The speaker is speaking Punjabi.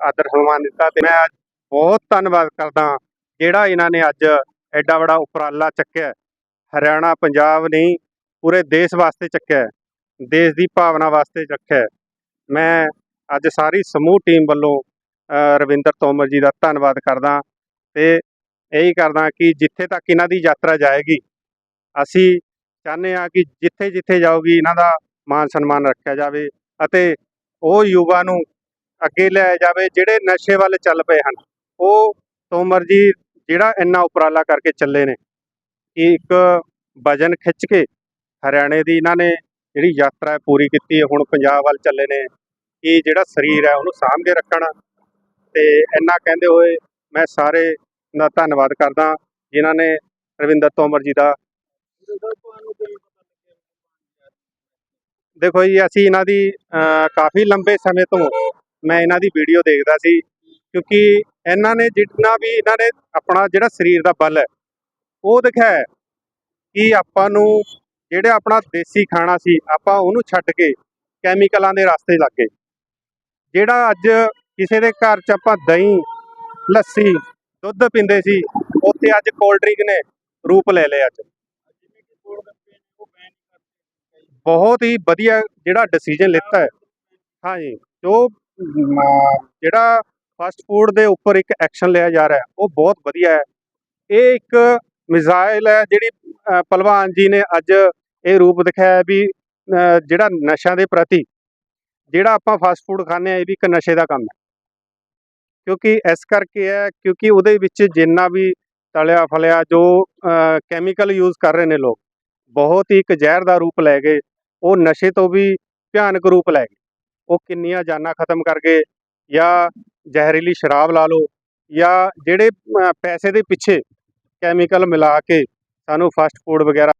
ਆਦਰ ਸਨਮਾਨ ਦਿੱਤਾ ਤੇ ਮੈਂ ਅੱਜ ਬਹੁਤ ਧੰਨਵਾਦ ਕਰਦਾ ਜਿਹੜਾ ਇਹਨਾਂ ਨੇ ਅੱਜ ਐਡਾ ਵੱਡਾ ਉਪਰਾਲਾ ਚੱਕਿਆ ਹਰਿਆਣਾ, ਪੰਜਾਬ ਨਹੀਂ ਪੂਰੇ ਦੇਸ਼ ਵਾਸਤੇ ਚੱਕਿਆ ਦੇਸ਼ ਦੀ ਭਾਵਨਾ ਵਾਸਤੇ ਚੱਕਿਆ ਮੈਂ ਅੱਜ ਸਾਰੀ ਸਮੂਹ ਟੀਮ ਵੱਲੋਂ ਰਵਿੰਦਰ ਤੋਮਰ ਜੀ ਦਾ ਧੰਨਵਾਦ ਕਰਦਾ ਤੇ ਇਹੀ ਕਰਦਾ ਕਿ ਜਿੱਥੇ ਤੱਕ ਇਹਨਾਂ ਦੀ ਯਾਤਰਾ ਜਾਏਗੀ, ਅਸੀਂ ਚਾਹੁੰਦੇ ਹਾਂ ਕਿ ਜਿੱਥੇ ਜਿੱਥੇ ਜਾਊਗੀ ਇਹਨਾਂ ਦਾ ਮਾਨ ਸਨਮਾਨ ਰੱਖਿਆ ਜਾਵੇ ਅਤੇ ਉਹ ਯੁਵਾ ਨੂੰ ਅੱਗੇ ਲਿਆਇਆ ਜਾਵੇ ਜਿਹੜੇ ਨਸ਼ੇ ਵੱਲ ਚੱਲ ਪਏ ਹਨ ਉਹ ਤੋਮਰ ਜੀ ਜਿਹੜਾ ਇੰਨਾ ਉਪਰਾਲਾ ਕਰਕੇ ਚੱਲੇ ਨੇ। ਕਿ ਇੱਕ ਵਜਨ ਖਿੱਚ ਕੇ ਹਰਿਆਣੇ ਦੀ ਇਹਨਾਂ ਨੇ ਜਿਹੜੀ ਯਾਤਰਾ ਪੂਰੀ ਕੀਤੀ ਹੈ ਹੁਣ ਪੰਜਾਬ ਵੱਲ ਚੱਲੇ ਨੇ। ਕਿ ਜਿਹੜਾ ਸਰੀਰ ਹੈ ਉਹਨੂੰ ਸਾਂਭ ਕੇ ਰੱਖਣਾ। ਤੇ ਇੰਨਾ ਕਹਿੰਦੇ ਹੋਏ ਮੈਂ ਸਾਰੇ ਦਾ ਧੰਨਵਾਦ ਕਰਦਾ ਜਿਨ੍ਹਾਂ ਨੇ ਰਵਿੰਦਰ ਤੋਮਰ ਜੀ ਦਾ ਦੇਖੋ ਜੀ ਅਸੀਂ ਇਹਨਾਂ ਦੀ ਅਹ, ਕਾਫੀ ਲੰਬੇ ਸਮੇਂ ਤੋਂ ਮੈਂ ਇਹਨਾਂ ਦੀ ਵੀਡੀਓ ਦੇਖਦਾ ਸੀ, ਕਿਉਂਕਿ ਇਹਨਾਂ ਨੇ ਜਿੰਨਾ ਵੀ ਇਹਨਾਂ ਨੇ ਆਪਣਾ ਜਿਹੜਾ ਸਰੀਰ ਦਾ ਬਲ ਹੈ, ਉਹ ਦਿਖਾਇਆ ਕਿ ਆਪਾਂ ਨੂੰ ਜਿਹੜਾ ਆਪਣਾ ਦੇਸੀ ਖਾਣਾ ਸੀ, ਆਪਾਂ ਉਹਨੂੰ ਛੱਡ ਕੇ ਕੈਮੀਕਲਾਂ ਦੇ ਰਸਤੇ ਲੱਗ ਗਏ। ਜਿਹੜਾ ਅੱਜ ਕਿਸੇ ਦੇ ਘਰ 'ਚ ਆਪਾਂ ਦਹੀਂ, ਲੱਸੀ, ਦੁੱਧ ਪੀਂਦੇ ਸੀ, ਉੱਥੇ ਅੱਜ ਕੋਲਡ ਡਰਿੰਕ ਨੇ, ਰੂਪ ਲੈ ਲਿਆ ਅੱਜ। ਬਹੁਤ ਹੀ ਵਧੀਆ ਜਿਹੜਾ ਡਿਸੀਜਨ ਲਿੱਤਾ ਹੈ। ਹਾਂਜੀ, ਜੋ ਜਿਹੜਾ ਫਾਸਟ ਫੂਡ ਦੇ ਉੱਪਰ ਇੱਕ ਐਕਸ਼ਨ ਲਿਆ ਜਾ ਰਿਹਾ ਉਹ ਬਹੁਤ ਵਧੀਆ ਹੈ। ਇਹ ਇੱਕ ਮਿਜ਼ਾਈਲ ਹੈ ਜਿਹੜੀ ਅ, ਪਹਿਲਵਾਨ ਜੀ ਨੇ ਅੱਜ ਇਹ ਰੂਪ ਦਿਖਾਇਆ ਵੀ ਜਿਹੜਾ ਨਸ਼ਿਆਂ ਦੇ ਪ੍ਰਤੀ ਜਿਹੜਾ ਆਪਾਂ ਫਾਸਟ ਫੂਡ ਖਾਂਦੇ ਆ ਇਹ ਵੀ ਇੱਕ ਨਸ਼ੇ ਦਾ ਕੰਮ ਹੈ। ਕਿਉਂਕਿ ਇਸ ਕਰਕੇ ਹੈ ਕਿਉਂਕਿ ਉਹਦੇ ਵਿੱਚ ਜਿੰਨਾ ਵੀ ਤਲਿਆ ਫਲਿਆ ਜੋ ਕੈਮੀਕਲ ਯੂਜ਼ ਕਰ ਰਹੇ ਨੇ ਲੋਕ ਬਹੁਤ ਹੀ ਇੱਕ ਜ਼ਹਿਰ ਦਾ ਰੂਪ ਲੈ ਗਏ ਉਹ ਨਸ਼ੇ ਤੋਂ ਵੀ ਭਿਆਨਕ ਰੂਪ ਲੈ ਗਏ ਉਹ ਕਿੰਨੀਆਂ ਜਾਨਾਂ ਖਤਮ ਕਰਕੇ ਜਾਂ ਜ਼ਹਿਰੀਲੀ ਸ਼ਰਾਬ ਲਾ ਲਓ ਜਾਂ ਜਿਹੜੇ ਪੈਸੇ ਦੇ ਪਿੱਛੇ ਕੈਮੀਕਲ ਮਿਲਾ ਕੇ ਸਾਨੂੰ ਫਾਸਟ ਫੂਡ ਵਗੈਰਾ